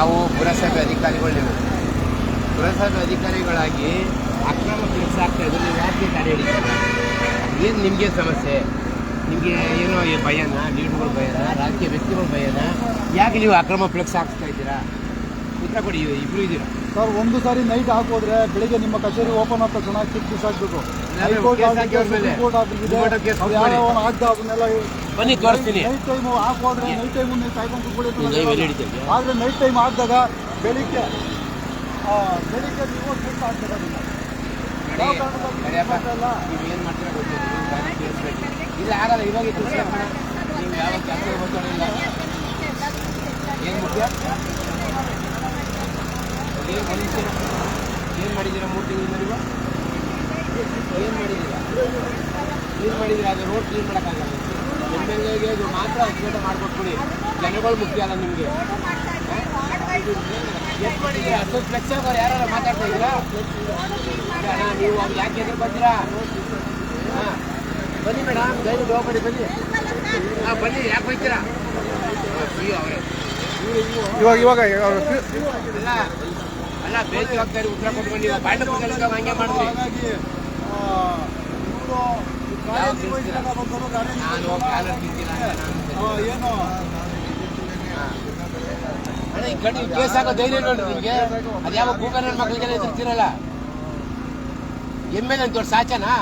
ನಾವು ಪುರಸಭೆ ಅಧಿಕಾರಿಗಳು ನೀವು ಪುರಸಭೆ ಅಧಿಕಾರಿಗಳಾಗಿ ಅಕ್ರಮ ಕೆಲಸ ಆಗ್ತಾ ಇದ್ರೆ ನೀವು ಯಾಕೆ ತಡೆ ಹಿಡಿತಾರೆ? ಏನು ನಿಮಗೆ ಸಮಸ್ಯೆ? ನಿಮಗೆ ಏನೋ ಭಯನ ಲೀಡ್ಗಳು ಭಯನ ರಾಜಕೀಯ ವ್ಯಕ್ತಿಗಳು ಭಯನ? ಯಾಕೆ ನೀವು ಅಕ್ರಮ ಫ್ಲೆಕ್ಸ್ ಹಾಕಿಸ್ತಾ ಇದ್ದೀರಾ? ಉತ್ತರ ಕೊಡಿ ಇಬ್ರು ಇದ್ದೀರಾ? ಸರ್ ಒಂದು ಸಾರಿ ನೈಟ್ ಹಾಕೋದ್ರೆ ಬೆಳಿಗ್ಗೆ ನಿಮ್ಮ ಕಚೇರಿ ಓಪನ್ ಆದ ತಕ್ಷಣ ಚಿಕ್ಕ ಕೇಸ್ ಆಗ್ದ ಅದನ್ನೆಲ್ಲ ಬನ್ನಿ ತೋರಿಸ್ತೀನಿ ನೈಟ್ ಟೈಮ್ ಹಾಕೋದ್ರೆ ನೈಟ್ ಟೈಮ್ ನೀವು ಕಾಯ್ಕೊಂಡು ಆದ್ರೆ ನೈಟ್ ಟೈಮ್ ಆದಾಗ ಬೆಳಿಗ್ಗೆ ಆ, ಬೆಳಿಗ್ಗೆ ನೀವು ಕೆಲ್ಸ ಆಗ್ತದೆ. ಯಾವ ಕಾರಣಕ್ಕಾಗಿ ಏನು ಮಾಡ್ತೀರಾ ಗೊತ್ತಿಲ್ಲ ಇಲ್ಲ ಆಗಲ್ಲ ಇವಾಗ ನೀವು ಯಾವ ಕೆಲಸ ಗೊತ್ತಿಲ್ಲ ಏನು ಮುಖ್ಯ ಏನು ಮನುಷ್ಯ ಏನು ಮಾಡಿದ್ದೀರಾ ಮೂರು ತಿಂಗಳಿಂದ ಏನು ಮಾಡಿದ್ದೀರಾ ಕ್ಲೀನ್ ಮಾಡಿದ್ದೀರಾ ಅದು ರೋಡ್ ಕ್ಲೀನ್ ಮಾಡೋಕ್ಕಾಗಲ್ಲ ಎಂ ಎಲ್ ಎಗೆ ಇದು ಮಾತ್ರ ಅಚ್ಚುಕಟ್ಟ ಮಾಡಿಕೊಟ್ಬಿಡಿ. ಜನಗಳು ಮುಖ್ಯ ಅಲ್ಲ ನಿಮಗೆ. ಅಷ್ಟೊಂದು ಫ್ಲೆಕ್ಸ್ ಅವ್ರು ಯಾರು ಮಾತಾಡ್ತಾ ಇದ್ದೀರಾ? ನೀವು ಅವ್ರು ಯಾಕೆ ಎದುರು ಬರ್ತೀರಾ ಹಾಂ. ಬನ್ನಿ ಮೇಡಮ್ ದಯವಿಟ್ಟು ಹೋಗ್ಬೇಡಿ ಬನ್ನಿ. ಹಾಂ ಬನ್ನಿ ಯಾಕೆ ಹೋಗ್ತೀರಾ? ಅಯ್ಯೋ ಅವರೇ. ಇವಾಗ ಇವಾಗ ಅಲ್ಲ ಅಲ್ಲ ಬೇಜವಾಬ್ದಾರಿ ಉತ್ತರ ಕೊಟ್ಟು ಬನ್ನಿ ಬಾಂಡ ಹಂಗೆ ಮಾಡಿದ್ರಿ. ಈ ಧೈರ್ಯ ನೋಡ್ರಿ ನಿಮಗೆ ಅದು ಯಾವ ಗೂಗಲ್ ಮಕ್ಕಳಿಗೆಲ್ಲ ಎದುರ್ತಿರಲ್ಲ ಎಂ ಎಲ್ ಅಂತ ದೊಡ್ಡ ಸಾಚನಾ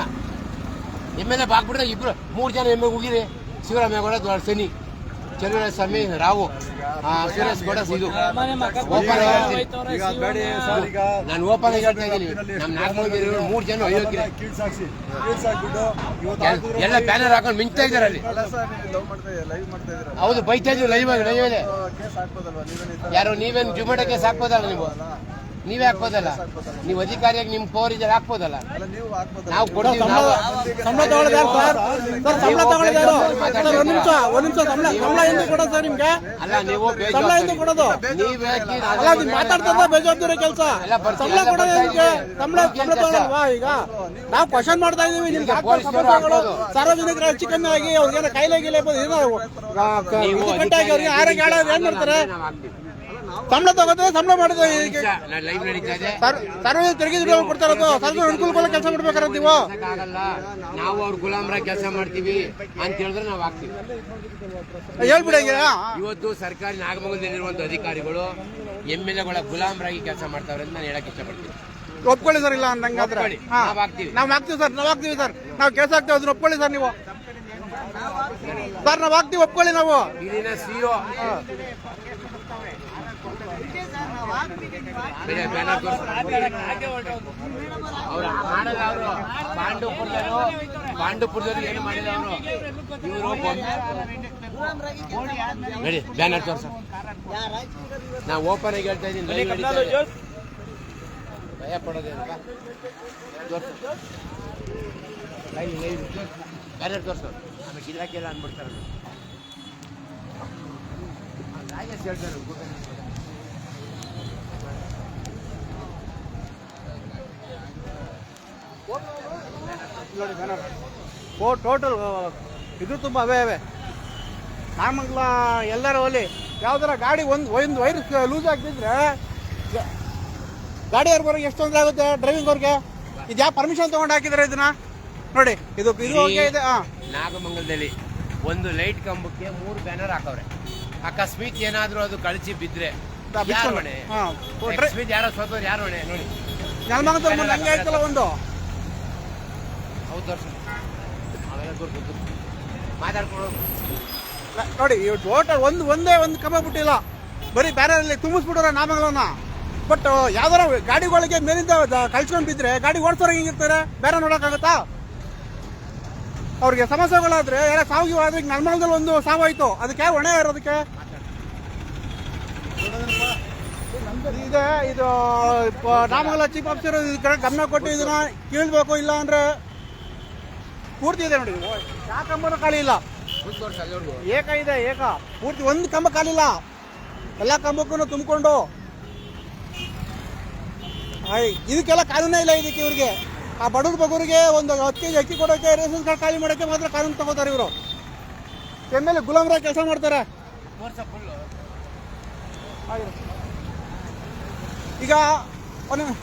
ಎಂ ಎಲ್ ಎ ಬಾಕ್ಬಿಟ್ರೆ ಇಬ್ರು ಮೂರು ಜನ ಎಮ್ಮೆ ಎ ಹೋಗಿರಿ ಶಿವರಾಮೇಗೌಡ ದೊಡ್ಡ ಸನಿ ಚಂದ್ರ ಸ್ವಾಮಿ ರಾವು ಇದು. ನಾನು ಓಪನ್ ಆಗಿ ಹೇಳ್ತಾ ಇದ್ದೀನಿ. ನಮ್ಮ ನಾಲ್ಕು ಮೂರು ಜನ ಎಲ್ಲ ಬ್ಯಾನರ್ ಹಾಕೊಂಡು ಮಿಂಚ್ತಾ ಇದ್ದಾರೆ ಅಲ್ಲಿ. ಹೌದು ಬೈತಾ ಇದ್ರು ಲೈವ್ ಆಗಿ ಲೈವ್ ಯಾರು ನೀವೇನು ಜುಮಾಟೋ ಕೇಸ್ ಯಾರು ನೀವೇನು ಜುಮಾಟೋಗೆ ಹಾಕ್ಬೋದಲ್ಲ ನೀವು? ನೀವೇ ಹಾಕ್ಬೋದಲ್ಲ? ನೀವು ಅಧಿಕಾರಿಯಾಗಿ ನಿಮ್ ಪವರ್ ಇದ್ರೆ ಹಾಕ್ಬೋದಲ್ಲ? ಅಲ್ಲ ನೀವು ಕೊಡ್ತೀವಿ ನಾವು ಸಂಬಳ ತಗೊಳ್ಳೋದು ಸರ್? ಸರ್ ಸಂಬಳ ತಗೊಳ್ಳೋದು ಯಾರು? ಸರ್ ಒಂದ್ ನಿಮಿಷ ಒಂದ್ ನಿಮಿಷ ಸಂಬಳ ಸಂಬಳ ಎಂದು ಕೊಡೋದು ಸರ್ ನಿಮ್ಗೆ? ಅಲ್ಲ ನೀವು ಸಂಬಳ ಎಂದು ಕೊಡೋದು. ನೀವೇ ಅಲ್ಲ ನೀವು ಮಾತಾಡ್ತಾ ಬೇಜವಾಬ್ದಾರಿ ಕೆಲಸ. ಎಲ್ಲ ಬರ್ತೀವಿ, ಸಂಬಳ ಎಲ್ಲ ಕೊಡೋದು ಬರ್ತಾ ನಿಮ್ಗೆ ಸಂಬಳ ಸಂಬಳ ತಗೊಳ್ಳಲ್ವಾ ಈಗ? ನಾವು ಕ್ವಶನ್ ಮಾಡ್ತಾ ಇದೀವಿ ನಿಮ್ಗೆ ಸಾರ್ವಜನಿಕರ ಹೆಚ್ಚು ಕಮ್ಮಿ ಆಗಿ ಅವ್ರಿಗೇನೋ ಕಾಯಿಲೆ ಗೀಲೆ ಏನೋ ಅವ್ರಿಗೆ ಆರೋಗ್ಯ ಏನ್ ಮಾಡ್ತಾರೆ? ಸಂಬಳ ತಗೋತಾರೆ ಸಂಬಳ ಮಾಡಿದ್ರೆ ಲೈವ್ ನಡೀತಾ ಇದೆ ಸರ್. ಸಾರ್ವಜನಿಕ ತೆರಿಗೆ ದುಡ್ಡು ಕೊಡ್ತಾ ಇರೋದು. ಕೆಲಸ ಮಾಡ್ಬೇಕಾರೆ ನೀವು. ಆಗಲ್ಲ ನಾವು ಅವ್ರ ಗುಲಾಮರ ಕೆಲಸ ಮಾಡ್ತೀವಿ ಅಂತ ಹೇಳಿದ್ರೆ ನಾವು ಹಾಕ್ತೀವಿ. ಹೇಳ್ಬಿಡಿ ಇವತ್ತು ಸರ್ಕಾರಿ ನಾಗಮಂಗಲದಲ್ಲಿರುವಂತ ಅಧಿಕಾರಿಗಳು ಎಂ ಎಲ್ ಎಗಳ ಗುಲಾಮರಾಗಿ ಕೆಲಸ ಮಾಡ್ತಾವ್ರೆ ಅಂತ ನಾನು ಹೇಳಕ್ ಇಷ್ಟಪಡ್ತೀನಿ. ಒಪ್ಕೊಳ್ಳಿ ಸರ್ ಇಲ್ಲ ಅಂದಂಗಾದ್ರೆ. ನಾವು ಹಾಕ್ತೀವಿ. ಸರ್ ನಾವು ಹಾಕ್ತೀವಿ ಸರ್. ನಾವು ಕೆಲಸ ಆಗ್ತೀವಿ ಅದನ್ನ ಒಪ್ಕೊಳ್ಳಿ ಸರ್ ನೀವು. ಸರ್ ನಾವು ಹಾಕ್ತೀವಿ ಒಪ್ಕೊಳ್ಳಿ ನಾವು. ಇಲ್ಲಿನ ಸಿಒ ಅವ್ರು ಮಾಡಲ್ಲ ಅವರು. ಪಾಂಡುಪುರದವರು ಪಾಂಡುಪುರದಲ್ಲಿ ಏನು ಮಾಡಿಲ್ಲ ಅವರು? ಇವರು ಬ್ಯಾನರ್ ತೋರ್ಸ. ನಾವು ಓಪನ್ ಆಗಿ ಹೇಳ್ತಾ ಇದ್ದೀನಿ. ಭಯ ಪಡೋದೇನಪ್ಪ ತೋರ್ಸು. ಬ್ಯಾನರ್ ತೋರ್ಸು. ಆಮೇಲೆ ಇಲಾಖೆ ಎಲ್ಲ ಅಂದ್ಬಿಡ್ತಾರೆ ರಾಜೇಶ್ ಓ ಟೋಟಲ್ ಇದು ತುಂಬ ಅವೇ ಅವೇ. ನಾಮಂಗಲ ಎಲ್ಲರ ಒಲಿ. ಯಾವ್ದಾರ ಗಾಡಿ ಒಂದು ಒಂದು ವೈರ್ ಲೂಸ್ ಆಗ್ತಿದ್ರೆ ಗಾಡಿ ಅವ್ರಿಗೆ ಎಷ್ಟು ತೊಂದರೆ ಆಗುತ್ತೆ ಡ್ರೈವಿಂಗ್ ಅವ್ರಿಗೆ? ಇದು ಯಾವ ಪರ್ಮಿಷನ್ ತಗೊಂಡು ಹಾಕಿದ್ರೆ ಇದನ್ನ? ನೋಡಿ ಇದು ಇದು ಇದೆ ಹಾಂ ನಾಗಮಂಗಲದಲ್ಲಿ ಒಂದು ಲೈಟ್ ಕಂಬಕ್ಕೆ ಮೂರು ಬ್ಯಾನರ್ ಹಾಕವ್ರೆ. ಅಕಸ್ಮಾತ್ ಏನಾದರೂ ಅದು ಕಳಚಿ ಬಿದ್ರೆ ಯಾರು ಹೊಣೆ ಹಾಂ ಅಕಸ್ಮಾತ್ ಯಾರೋ ಸೋತವ್ರು ಯಾರು ಹೊಣೆ ನೋಡಿ. ಇವ್ ಮುಂದೆ ಹಂಗೆ ಆಯ್ತಲ್ಲ ಒಂದು? ಹೌದು ನೋಡಿ ಟೋಟಲ್ ಒಂದು ಒಂದೇ ಒಂದು ಕಮ್ಮಿ ಬಿಟ್ಟಿಲ್ಲ. ಬರೀ ಬ್ಯಾರಲ್ಲಿ ತುಂಬಿಸ್ಬಿಟ್ರ ನಾಮಗಳನ್ನ. ಬಟ್ ಯಾವ್ದಾರ ಗಾಡಿಗಳಿಗೆ ಮೇಲಿಂದ ಕಳ್ಸ್ಕೊಂಡ್ ಬಿದ್ರೆ ಗಾಡಿ ಓಡಿಸೋರು ಹೆಂಗಿರ್ತಾರೆ ಬೇರೆ ನೋಡೋಕ್ಕಾಗತ್ತಾ? ಅವ್ರಿಗೆ ಸಮಸ್ಯೆಗಳಾದ್ರೆ ಯಾರ ಸಾವಿಗೆ ಆದ್ರೆ ಈಗ ಒಂದು ಆಯ್ತು ಅದಕ್ಕೆ ಹೊಣೆ ಇರೋದಕ್ಕೆ ಇದೆ ಇದು ನಾಮಗಲ ಚೀಫ್ ಆಫೀಸರ್ ಕಡೆ ಗಮನ ಕೊಟ್ಟು ಇದನ್ನ ಕೇಳಬೇಕು ಇಲ್ಲ ಅಂದ್ರೆ ಪೂರ್ತಿ ಇದೆ ನೋಡಿ. ಯಾವ ಕಂಬನೂ ಖಾಲಿ ಇಲ್ಲ? ಏಕ ಇದೆ ಏಕ. ಪೂರ್ತಿ ಒಂದು ಕಂಬ ಕಾಲಿಲ್ಲ ಎಲ್ಲ ಕಂಬಕ್ಕೂ ತುಂಬಿಕೊಂಡು. ಇದಕ್ಕೆಲ್ಲ ಕಾನೂನೇ ಇಲ್ಲ ಇದಕ್ಕೆ ಇವ್ರಿಗೆ. ಆ ಬಡವ್ರ ಬಗ್ಗರಿಗೆ ಒಂದು ಹತ್ತು ಕೆಜಿ ಅಕ್ಕಿ ಕೊಡೋಕೆ ರೇಷನ್ ಕಾರ್ಡ್ ಖಾಲಿ ಮಾಡೋಕೆ ಮಾತ್ರ ಕಾನೂನು ತಗೋತಾರೆ ಇವರು. ಎಂ ಎಲ್ ಎ ಗುಲಾಮ್ರಾಗಿ ಕೆಲಸ ಮಾಡ್ತಾರೆ. ಈಗ ಒಂದು ಅಣ್ಣ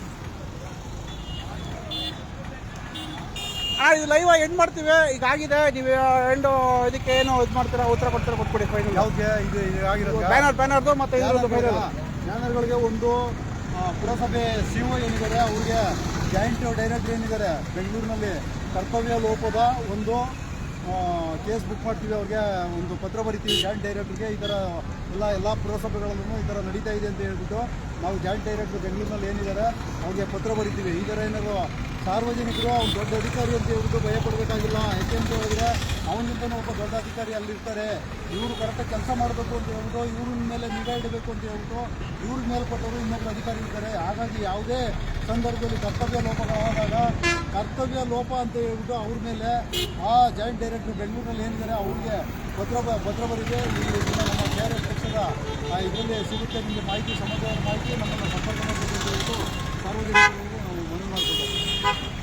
ಇದು ಲೈವ್ ಎಂಡ್ ಮಾಡ್ತೀವಿ. ಈಗ ಆಗಿದೆ. ನೀವು ಎಂಡು ಇದಕ್ಕೆ ಏನು ಇದು ಮಾಡ್ತೀರಾ? ಉತ್ತರ ಕೊಡ್ತೀರಾ? ಕೊಟ್ಬಿಡಿ ಫೈನಲ್ ಯಾವ್ದು ಇದು ಆಗಿರೋದು ಬ್ಯಾನರ್ ಬ್ಯಾನರ್ದು ಮತ್ತೆ ಬ್ಯಾನರ್ಗಳಿಗೆ ಒಂದು ಪುರಸಭೆ ಸಿ ಒ ಏನಿದ್ದಾರೆ ಅವ್ರಿಗೆ ಜಾಯಿಂಟ್ ಡೈರೆಕ್ಟರ್ ಏನಿದ್ದಾರೆ ಬೆಂಗಳೂರಿನಲ್ಲಿ ಕರ್ತವ್ಯ ಲೋಪದ ಒಂದು ಕೇಸ್ ಬುಕ್ ಮಾಡ್ತೀವಿ, ಅವ್ರಿಗೆ ಒಂದು ಪತ್ರ ಬರಿತೀವಿ ಜಾಯಿಂಟ್ ಡೈರೆಕ್ಟ್ರಿಗೆ ಈ ಥರ ಎಲ್ಲ ಎಲ್ಲ ಪುರಸಭೆಗಳಲ್ಲೂ ಈ ಥರ ನಡೀತಾ ಇದೆ ಅಂತ ಹೇಳ್ಬಿಟ್ಟು ನಾವು ಜಾಯಿಂಟ್ ಡೈರೆಕ್ಟರ್ ಬೆಂಗಳೂರಿನಲ್ಲಿ ಏನಿದ್ದಾರೆ, ಅವ್ರಿಗೆ ಪತ್ರ ಬರಿತೀವಿ. ಈ ಥರ ಏನಾದ್ರು ಸಾರ್ವಜನಿಕರು ಅವ್ನು ದೊಡ್ಡ ಅಧಿಕಾರಿ ಅಂತ ಹೇಳ್ಬಿಟ್ಟು ಭಯ ಪಡಬೇಕಾಗಿಲ್ಲ. ಯಾಕೆ ಅಂತ ಹೇಳಿದ್ರೆ ಅವನಿಂದನೂ ಒಬ್ಬ ದೊಡ್ಡ ಅಧಿಕಾರಿ ಅಲ್ಲಿರ್ತಾರೆ. ಇವರು ಕರೆಕ್ಟಾಗಿ ಕೆಲಸ ಮಾಡಬೇಕು ಅಂತ ಹೇಳ್ಬಿಟ್ಟು ಇವ್ರ ಮೇಲೆ ನಿಗಾ ಇಡಬೇಕು ಅಂತ ಹೇಳ್ಬಿಟ್ಟು ಇವ್ರ ಮೇಲ್ಪಟ್ಟವರು ಇನ್ನೊಬ್ಬರು ಅಧಿಕಾರಿ ಇರ್ತಾರೆ ಹಾಗಾಗಿ ಯಾವುದೇ ಸಂದರ್ಭದಲ್ಲಿ ಕರ್ತವ್ಯ ಲೋಪಗಳಾದಾಗ ಕರ್ತವ್ಯ ಲೋಪ ಅಂತ ಹೇಳ್ಬಿಟ್ಟು ಅವ್ರ ಮೇಲೆ ಆ ಜಾಯಿಂಟ್ ಡೈರೆಕ್ಟರ್ ಬೆಂಗಳೂರಿನಲ್ಲಿ ಏನಿದ್ದಾರೆ, ಅವ್ರಿಗೆ ಭದ್ರ ಭದ್ರವರಿಗೆ ನಮ್ಮ ಎಸ್ ಪಕ್ಷದ ಇದರಲ್ಲಿ ಸಿಗುತ್ತೆ, ನಿಮಗೆ ಮಾಹಿತಿ ಸಮಾಜದ ಮಾಹಿತಿ ನಮ್ಮನ್ನು ಸಂಪರ್ಕ Thank you.